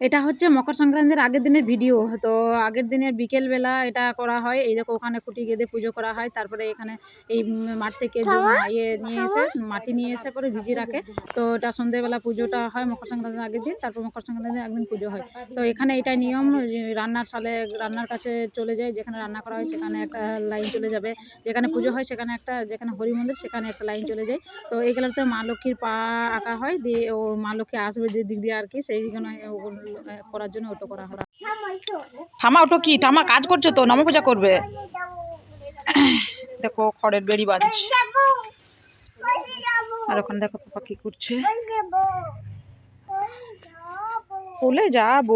এটা হচ্ছে মকর সংক্রান্তির আগের দিনের ভিডিও তো আগের দিনের বিকেলবেলা এটা করা হয়। এই দেখো ওখানে খুঁটি গেঁথে পুজো করা হয়। তারপরে এখানে এই মাঠ থেকে ইয়ে নিয়ে এসে মাটি নিয়ে এসে পরে ভিজিয়ে রাখে। তো এটা সন্ধ্যেবেলা পুজোটা হয় মকর সংক্রান্তির আগের দিন তারপর মকর সংক্রান্তির একদিন পুজো হয়। তো এখানে এটাই নিয়ম রান্নার সালে রান্নার কাছে চলে যায় যেখানে রান্না করা হয় সেখানে একটা লাইন চলে যাবে। যেখানে পুজো হয় সেখানে একটা যেখানে হরি মন্দির সেখানে একটা লাইন চলে যায়। তো এইগুলোতে মা লক্ষ্মীর পা আঁকা হয়। দিয়ে ও মা লক্ষ্মী আসবে যে দিক দিয়ে আর কি সেই জন্য করার জন্য ওটা করা হয় ঠামা ওটো কি? ঠামা কাজ করছ তো? নম পূজা করবে। দেখো খড়ের বেড়ি বাঁধছে আর ওখানে দেখো পাপা কি করছে। ফুলে যাব।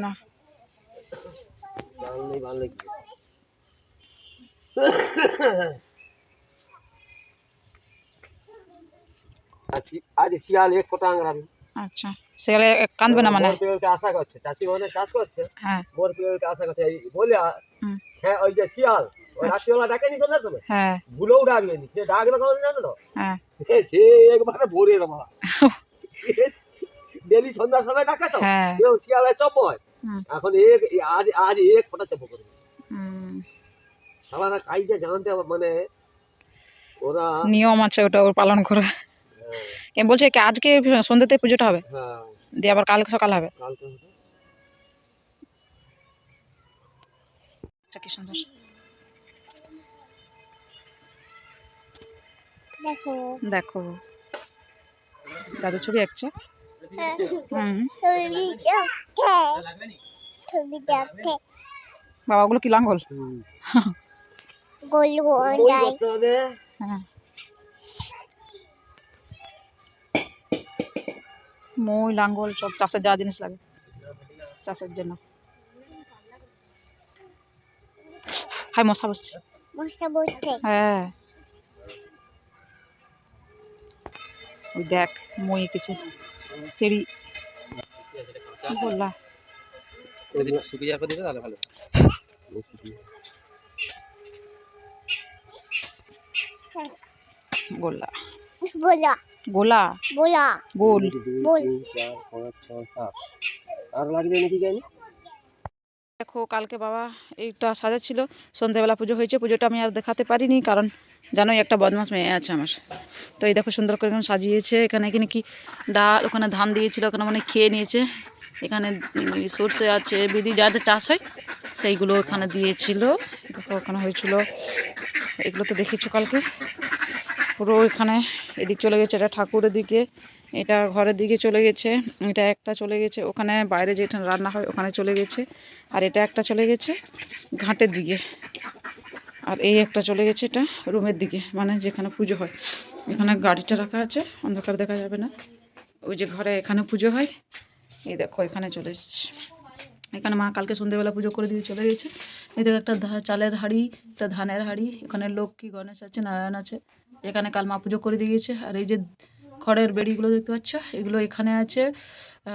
না। আজ শিয়াল এক ফোটা আংরামি আচ্ছা সেগুলো কাঁদবে না মানে? আশা করছে চাষি মানে চাষ করছে হ্যাঁ। পেয়েকে আশা করছে এই বলে হ্যাঁ ওই যে শিয়াল ওই রাত্রিবেলা ডাকেনি সন্ধ্যার সময়? হ্যাঁ। ভুলেও ডাকবেনি সে ডাকবে কখন জানো তো? হ্যাঁ। সে একবারে ভোরে মারা ডেলি সন্ধ্যার সময় ডাকে তো হ্যাঁ। কেউ শিয়ালে চপয় হুম। এখন এক আজ আজ এক ফোটা চপ করবে জানতে হবে মানে ওরা নিয়ম আছে ওটা ওর পালন করা বলছে কি আজকে সন্ধ্যেতে পুজোটা হবে। হ্যাঁ। দিয়ে আবার কালকে সকাল হবে। আচ্ছা কি সুন্দর। দেখো। দেখো। দাদু ছবি আঁকছে। হুম। ছবি দেখে বাবা ওগুলো কি লাঙ্গল? হুম। গলু হ্যাঁ। মই লাঙ্গল সব চাষের যা জিনিস লাগে চাষের জন্য। হাই মশা বসছে। হ্যাঁ। ওই দেখ মই এঁকেছে সিঁড়ি। কি বললা? শুকিয়ে যাবে দিতে তাহলে ভালো। গোলা বলা। গোলা? বলা গোল। ছয় সাত। আর লাগবে নাকি জানি দেখো কালকে বাবা এইটা সাজাচ্ছিল। সন্ধ্যাবেলা পুজো হয়েছে পুজোটা আমি আর দেখাতে পারিনি কারণ জানোই একটা বদমাস মেয়ে আছে আমার। তো এই দেখো সুন্দর করে এখন সাজিয়েছে। এখানে এখানে কি ডাল ওখানে ধান দিয়েছিল ওখানে মানে খেয়ে নিয়েছে। এখানে সর্ষে আছে বিদি যা যা চাষ হয় সেইগুলো ওখানে দিয়েছিল। দেখো ওখানে হয়েছিল এগুলো তো দেখেছ কালকে। পুরো এখানে এদিক চলে গেছে, এটা ঠাকুরের দিকে, এটা ঘরের দিকে চলে গেছে, এটা একটা চলে গেছে, ওখানে বাইরে যেটা রান্না হয় ওখানে চলে গেছে, আর এটা একটা চলে গেছে ঘাটের দিকে, আর এই একটা চলে গেছে এটা রুমের দিকে মানে যেখানে পুজো হয়, এখানে গাড়িটা রাখা আছে, অন্ধকার দেখা যাবে না, ওই যে ঘরে এখানে পুজো হয়, এই দেখো এখানে চলে এসছে। এখানে মা কালকে সন্ধ্যেবেলা পুজো করে দিয়ে চলে গেছে। এই দেখো একটা চালের হাঁড়ি, একটা ধানের হাঁড়ি, এখানে লক্ষ্মী গণেশ আছে, নারায়ণ আছে। এখানে কাল মা পুজো করে দিয়ে গেছে। আর এই যে খড়ের বেড়িগুলো দেখতে পাচ্ছ, এগুলো এখানে আছে।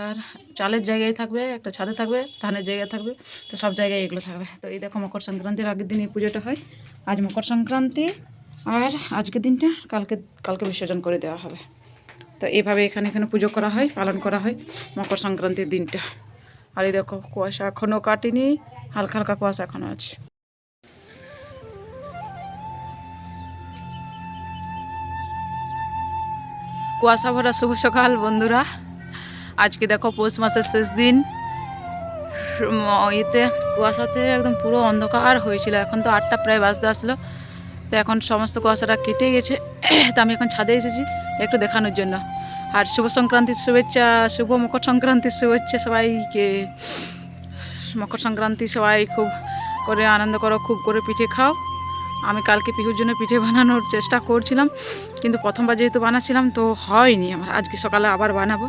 আর চালের জায়গায় থাকবে, একটা ছাদে থাকবে, ধানের জায়গায় থাকবে, তো সব জায়গায় এগুলো থাকবে। তো এই দেখো মকর সংক্রান্তির আগের দিন এই পুজোটা হয়। আজ মকর সংক্রান্তি, আর আজকের দিনটা কালকে কালকে বিসর্জন করে দেওয়া হবে। তো এইভাবে এখানে এখানে পুজো করা হয়, পালন করা হয় মকর সংক্রান্তির দিনটা। আর এই দেখো কুয়াশা এখনও কাটেনি, হালকা হালকা কুয়াশা এখনও আছে। কুয়াশা ভরা শুভ সকাল বন্ধুরা। আজকে দেখো পৌষ মাসের শেষ দিন। ইয়েতে কুয়াশাতে একদম পুরো অন্ধকার হয়েছিল। এখন তো আটটা প্রায় বাজতে আসলো। তো এখন সমস্ত কুয়াশাটা কেটে গেছে। তো আমি এখন ছাদে এসেছি একটু দেখানোর জন্য। আর শুভ সংক্রান্তির শুভেচ্ছা, শুভ মকর সংক্রান্তির শুভেচ্ছা সবাইকে। মকর সংক্রান্তি সবাই খুব করে আনন্দ করো, খুব করে পিঠে খাও। আমি কালকে পিহুর জন্য পিঠে বানানোর চেষ্টা করছিলাম, কিন্তু প্রথমবার যেহেতু বানাচ্ছিলাম তো হয়নি আমার। আজকে সকালে আবার বানাবো।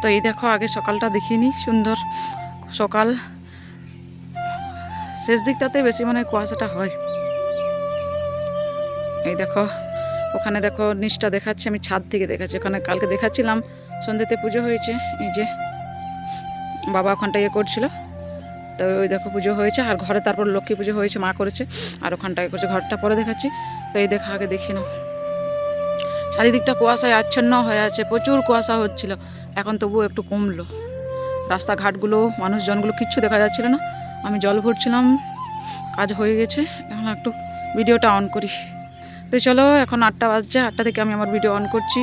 তো এই দেখো, আগে সকালটা দেখিনি সুন্দর সকাল। শেষ দিকটাতে বেশি মানে কুয়াশাটা হয়। এই দেখো ওখানে দেখো নিচটা দেখাচ্ছে, আমি ছাদ থেকে দেখাচ্ছি, ওখানে কালকে দেখাচ্ছিলাম, সন্ধ্যেতে পুজো হয়েছে, এই যে বাবা ওখানটা ইয়ে করছিল, তো ওই দেখো পুজো হয়েছে, আর ঘরে তারপর লক্ষ্মী পুজো হয়েছে, মা করেছে, আর ওখানটায় করছে, ঘরটা পরে দেখাচ্ছি, তো এই দেখা আগে দেখে নাও। চারিদিকটা কুয়াশায় আচ্ছন্ন হয়ে আছে, প্রচুর কুয়াশা হচ্ছিল, এখন তবুও একটু কমলো। রাস্তাঘাটগুলো, মানুষজনগুলো কিচ্ছু দেখা যাচ্ছিল না, আমি জল ভরছিলাম, কাজ হয়ে গেছে, এখন একটু ভিডিওটা অন করি। তো চলো, এখন আটটা বাজছে, আটটা থেকে আমি আমার ভিডিও অন করছি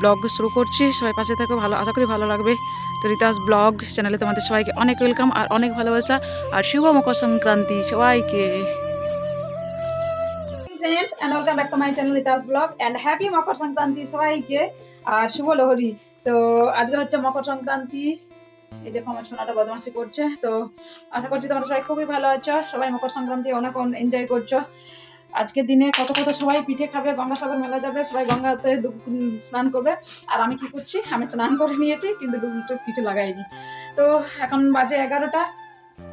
ব্লগ শুরু করছি, সবাই পাশে থাকো, ভালো, আশা করি ভালো লাগবে। তো রিতাস ব্লগ চ্যানেলে তোমাদের সবাইকে অনেক ওয়েলকাম আর অনেক ভালোবাসা আর শুভ মকর সংক্রান্তি সবাইকে। Friends and welcome back to my channel Rita's blog and happy Makar Sankranti সবাইকে, আর শুভ লোহরি। তো আজকে হচ্ছে মকর সংক্রান্তি। এই দেখো আমার সোনাটা বদমাশি করছে, তো আশা করছি তোমরা সবাই খুবই ভালো আছো, সবাই মকর সংক্রান্তি অনেক এনজয় করছ। আজকের দিনে কত কত সবাই পিঠে খাবে গঙ্গাসাগর মেলা যাবে, সবাই গঙ্গাতে স্নান করবে। আর আমি কি করছি? আমি স্নান করে নিয়েছি, কিন্তু ডুব কিছু লাগাইনি। তো এখন বাজে এগারোটা।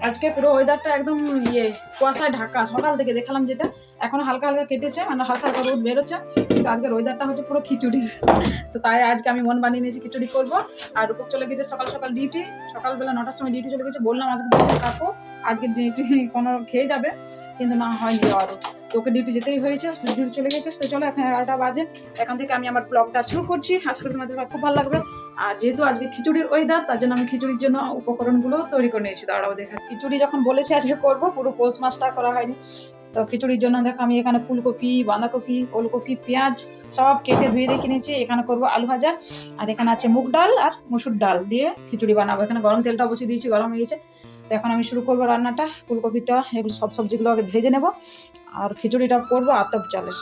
আজকে পুরো ওয়েদারটা একদম ইয়ে কুয়াশায় ঢাকা। সকাল থেকে দেখালাম যেটা। এখন হালকা হালকা কেটেছে মানে হালকা হালকা রোদ বেরোচ্ছে, কিন্তু আজকে ওয়েদারটা হচ্ছে পুরো খিচুড়ি। তো তাই আজকে আমি মন বানিয়ে নিয়েছি খিচুড়ি করব। আর রূপক চলে গেছে সকাল সকাল ডিউটি সকালবেলা নটার সময় ডিউটি চলে গেছে, বললাম আজকে ডিউটি থাকো আজকে ডিউটি কোনো খেয়ে যাবে, কিন্তু না হয়নি আরও তোকে ডিউটি যেতেই হয়েছে ডিউটি চলে গেছে, তো চলো এখন এগারোটা বাজে। এখান থেকে আমি আমার ব্লগটা শুরু করছি। আশা করি তোমাদের খুব ভালো লাগবে। আর যেহেতু আজকে খিচুড়ির ওয়েদার তার জন্য আমি খিচুড়ির জন্য উপকরণগুলো তৈরি করে নিয়েছি। দাঁড়াও দেখা। খিচুড়ি যখন বলেছি আজকে করব, পুরো পোষ মাছটা করা হয়নি। তো খিচুড়ির জন্য দেখো আমি এখানে ফুলকপি, বাঁধাকপি, ওলকপি, পেঁয়াজ সব কেটে ধুয়ে রেখে নিয়েছি এখানে করব আলু ভাজা। আর এখানে আছে মুগ ডাল আর মুসুর ডাল দিয়ে খিচুড়ি বানাবো। এখানে গরম তেলটা বসিয়ে দিয়েছি, গরম হয়ে গেছে। তো এখন আমি শুরু করব রান্নাটা। ফুলকপিটা, এগুলো সব সবজিগুলো আগে ভেজে নেব। আর খিচুড়িটা করব আতপ চালের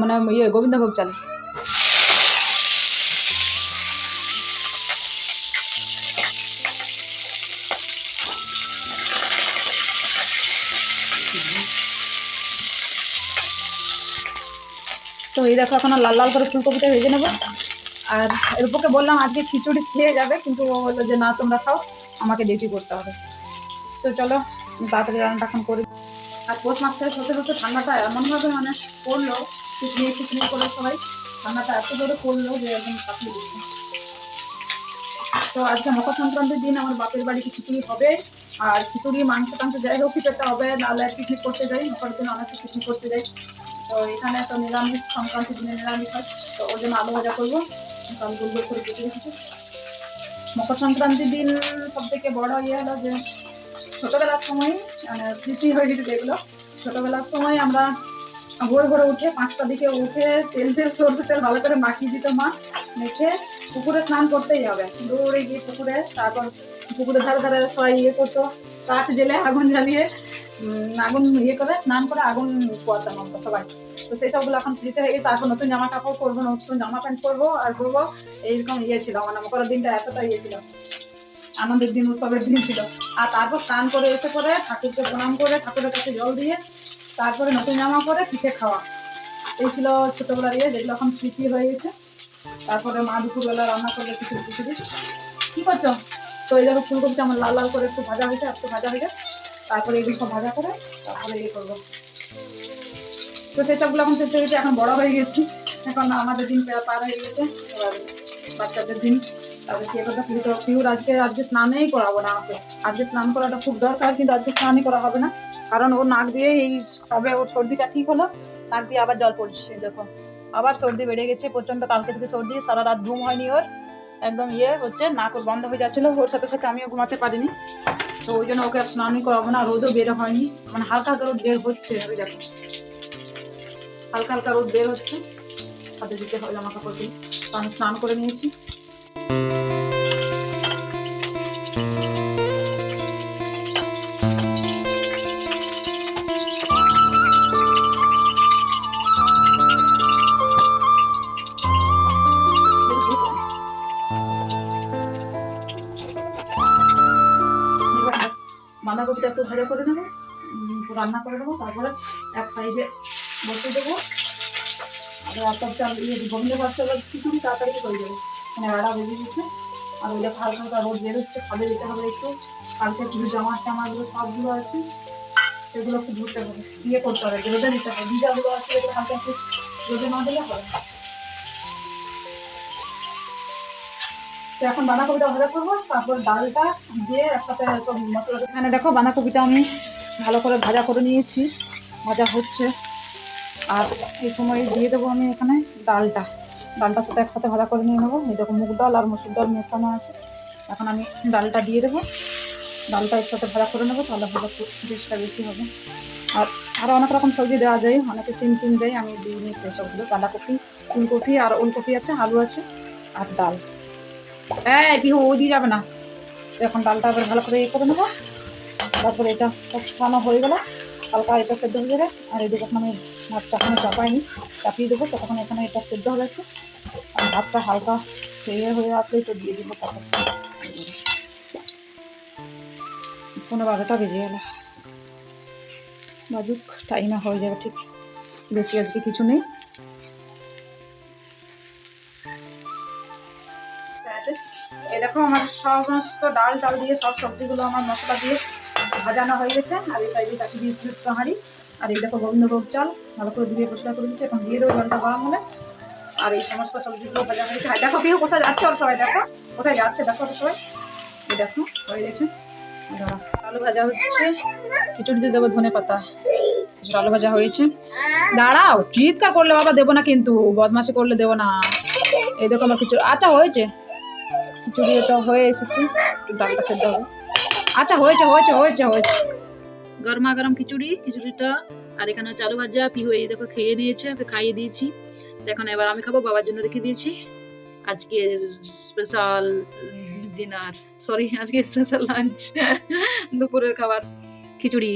মানে ইয়ে গোবিন্দভোগ চাল তো এই দেখো, এখন লাল লাল করে ফুলকপিটা ভেজে নেব। আর এর উপরকে বললাম আজকে খিচুড়ি খেয়ে যাবে, কিন্তু ও বলল যে, না, তোমরা খাও, আমাকে ডিউটি করতে হবে। তো চলো, তাড়াতাড়ি রান্নাটা এখন করি। আর পোষ মাসের সাথে সাথে ঠান্ডাটা এমনভাবে মানে পড়ল পিকনিক পিকনিক করে সবাই। ঠান্ডাটা এত জোরে পড়ল যে একদম কাঁপিয়ে দিচ্ছে তো আজকে মকর সংক্রান্তির দিন আমার বাপের বাড়িতে খিচুড়ি হবে? আর খিচুড়ি, মাংস, টাংস যাই হোক একটা হবে, নাহলে পিকনিক করতে যাই, মকর দিন অনেক পিকনিক করতে যাই। তো এখানে তো নিরামিষ সংক্রান্তির দিনে নিরামিষ হয়, তো ওর জন্য আলু ভাজা করব। গোল গোল করে কেটে রেখেছি। মকর সংক্রান্তির দিন সব থেকে বড় ইয়ে হলো যে, ছোটবেলার সময় মানে স্মৃতি হয়ে গেছে যেগুলো, ছোটবেলার সময় আমরা ভোর ভোরে উঠে পাঁচটা দিকে উঠে তেল তেল সরষে তেল ভালো করে মাখিয়ে দিত মা, মেখে পুকুরে স্নান করতেই হবে। দৌড়ে গিয়ে পুকুরে, তারপর পুকুরে ধারে ধারে সবাই ইয়ে করতো, কাঠ জেলে আগুন জ্বালিয়ে আগুন ইয়ে করে, স্নান করে আগুন পোয়াতাম আমরা সবাই। তো সেই সবগুলো এখন স্মৃতি হয়ে গেছে তারপর নতুন জামা কাপড় করব নতুন জামা প্যান্ট করব আর করব এইরকম ইয়ে ছিল মানে মকরের দিনটা এতটা ইয়ে ছিল, আনন্দের দিন, উৎসবের দিন ছিল। আর তারপর স্নান করে এসে করে ঠাকুরকে প্রণাম করে, ঠাকুরের কাছে জল দিয়ে তারপরে নতুন জামা পরে পিঠে খাওয়া। এই ছিল ছোটবেলার ইয়ে যেগুলো এখন স্মৃতি হয়ে গেছে। তারপরে মা দুপুরবেলা রান্না করলে কিছু খিচুড়ি। কি করছ? তো এই দেখো ফুলকপিটা আমার লাল লাল করে একটু ভাজা হয়েছে একটু ভাজা হয়ে যায় তারপরে এগুলো সব ভাজা করে তারপরে ইয়ে করব। তো সেসবগুলো এখন হয়ে গেছে এখন বড় হয়ে গেছি। এখন আমাদের দিন পার হয়ে গেছে। বাচ্চাদের দিন পিউর আজকে আজকে স্নানেই করাবো না ওকে আজকে স্নান করাটা খুব দরকার, কিন্তু আজকে স্নানই করা হবে না। কারণ ওর নাক দিয়ে এই সবে ওর সর্দিটা ঠিক হলো, নাক দিয়ে আবার জল পড়ছে, দেখো। আবার সর্দি বেড়ে গেছে প্রচণ্ড কালকে থেকে সর্দি, সারা রাত ঘুম হয়নি ওর। একদম ইয়ে হচ্ছে, নাক ওর বন্ধ হয়ে যাচ্ছিল, ওর সাথে সাথে আমিও ঘুমাতে পারিনি। তো ওই জন্য ওকে আর স্নানই করাবো না, রোদও বের হয়নি। মানে হালকা হালকা রোদ বের হচ্ছে, ওই দেখো। হালকা হালকা রোদ বের হচ্ছে। হাতে দিতে হয় জামা কাপড় দিয়ে। তো আমি স্নান করে নিয়েছি। ভাজা করে নেব। রান্না করে নেব, তারপরে এক সাইডে বসিয়ে দেবো। আর একটা চাল ইয়ে গোবিন্দ ভাতটা খিচুড়ি তাড়াতাড়ি হয়ে যাবে মানে আড়া বেজে গেছে। আর ওই হালকা হালকা রোদ বেরোচ্ছে ছাদে যেতে হবে একটু। কালকে কিছু জামা টামাগুলো সবগুলো আছে, সেগুলো একটু ধুতে হবে। ইয়ে করতে হবে, রোদে দিতে হবে। ভিজাগুলো আছে হালকা একটু রোদে না দিলে হবে তো এখন বাঁধাকপিটা ভাজা করব, তারপর ডালটা দিয়ে একসাথে মশলা এখানে দেখো বাঁধাকপিটা আমি ভালো করে ভাজা করে নিয়েছি, ভাজা হচ্ছে। আর এই সময় দিয়ে দেবো আমি এখানে ডালটা। ডালটার সাথে একসাথে ভাজা করে নিয়ে নেব। এই দেখো মুগ ডাল আর মসুর ডাল মেশানো আছে। এখন আমি ডালটা দিয়ে দেবো। ডালটা একসাথে ভাজা করে নেব, তাহলে ভালো টেস্টটা বেশি হবে। আর আরও অনেক রকম সবজি দেওয়া যায়, অনেকে সিম টিম দেয়, আমি দিইনি সেসবগুলো। বাঁধাকপি, ফুলকপি আর ওলকপি আছে, আলু আছে, আর ডাল। হ্যাঁ পিহু, ওই দিয়ে যাবে না। এখন ডালটা আবার ভালো করে ইয়ে করে নেব। তারপরে এটা কষানো হয়ে গেল। হালকা এটা সেদ্ধ হয়ে যাবে। আর এদিকে এখন আমি ভাতটা এখানে চাপাইনি, চাপিয়ে দেবো। তখন এখানে এটা সেদ্ধ হবে একটু। আর ভাতটা হালকা ইয়ে হয়ে আসলেই তো দিয়ে দিব তারপর। পনেরো বারোটা বেজে গেল। বাজুক টাইমে হয়ে যাবে ঠিক। বেশি আজকে কিছু নেই। দেখো আমার সমস্ত ডাল টাল দিয়ে, সব সবজিগুলো আমার মশলা দিয়ে ভাজানো হয়ে গেছে। আর এই সাইডে চাকি দিয়েছি হাঁড়ি আর এই দেখো গোবিন্দভোগ চাল, ভালো করে ধুয়ে পরিষ্কার করে দিচ্ছি এখন দিয়ে দেবো জলটা গরম হলে। আর এই সমস্ত সবজিগুলো ভাজা হয়েছে আর দেখো কেউ কোথায় যাচ্ছে ওর সবাই, দেখো। কোথায় যাচ্ছে, দেখো ওর সবাই। এই দেখো, হয়ে গেছে। আলু ভাজা হচ্ছে। খিচুড়ি দিয়ে দেবো ধনে পাতা। আলু ভাজা হয়েছে। দাঁড়াও, চিৎকার করলে বাবা দেবো না কিন্তু। বদমাসি করলে দেবো না। এই দেখো আমার খিচুড়ি। আচ্ছা হয়েছে। খিচুড়ি এটা হয়ে এসেছে। একটু ডালটা সেদ্ধ হবে আচ্ছা হয়েছে হয়েছে হয়েছে হয়েছে। গরমা গরম খিচুড়ি, খিচুড়িটা। আর এখানে চালু ভাজা পিহু এই দেখো, খেয়ে নিয়েছে, ওকে খাইয়ে দিয়েছি। এখন এবার আমি খাব, বাবার জন্য রেখে দিয়েছি। আজকে স্পেশাল ডিনার সরি আজকে স্পেশাল লাঞ্চ দুপুরের খাবার, খিচুড়ি।